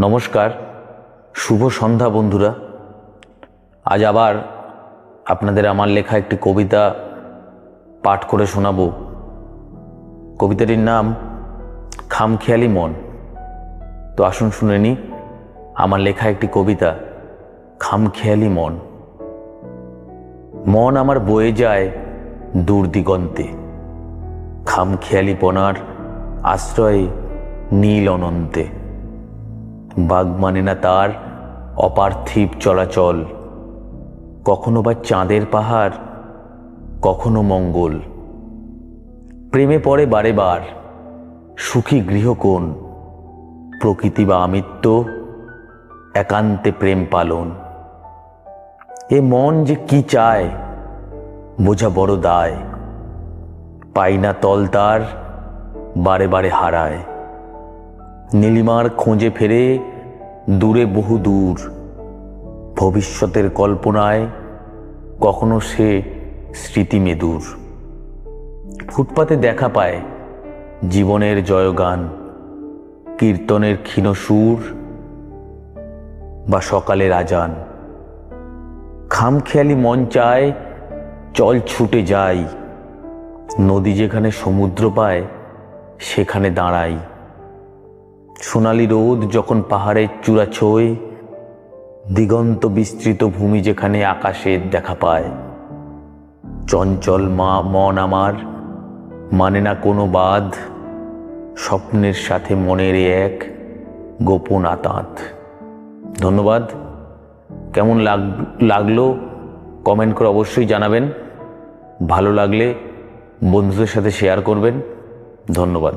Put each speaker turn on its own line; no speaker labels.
নমস্কার, শুভ সন্ধ্যা বন্ধুরা। আজ আবার আপনাদের আমার লেখা একটি কবিতা পাঠ করে শোনাবো। কবিতাটির নাম খামখেয়ালি মন। তো আসুন শুনে নি, আমার লেখা একটি কবিতা, খামখেয়ালি মন। মন আমার বয়ে যায় দূর দিগন্তে। খামখেয়ালিপনার আশ্রয়ে নীল অনন্তে। বাঘ মানে না তার অপার্থিব চলাচল। কখনো বা চাঁদের পাহাড়, কখনো মঙ্গল। প্রেমে পড়ে বারে বার, সুখী গৃহকোণ, প্রকৃতি বা আমিত্ব, একান্তে প্রেম পালন। এ মন যে কি চায়, বোঝা বড় দায়। পাই না তল তার, বারে বারে হারায়। নীলিমার খোঁজে ফেরে দূরে বহু দূর। ভবিষ্যতের কল্পনায় কখনো সে স্মৃতি মেদুর। ফুটপাতে দেখা পায় জীবনের জয়গান, কীর্তনের ক্ষীণ সুর বা সকালের আজান। খামখেয়ালি মন চায় চল ছুটে যাই, নদী যেখানে সমুদ্র পায় সেখানে দাঁড়াই। সোনালি রোদ যখন পাহাড়ের চূড়া ছোয়, দিগন্ত বিস্তৃত ভূমি যেখানে আকাশের দেখা পায়। চঞ্চল মা মন আমার মানে না কোনো বাদ স্বপ্নের সাথে মনের এক গোপন আতাঁত। ধন্যবাদ। কেমন লাগ, লাগল কমেন্ট করে অবশ্যই জানাবেন। ভালো লাগলে বন্ধুদের সাথে শেয়ার করবেন। ধন্যবাদ।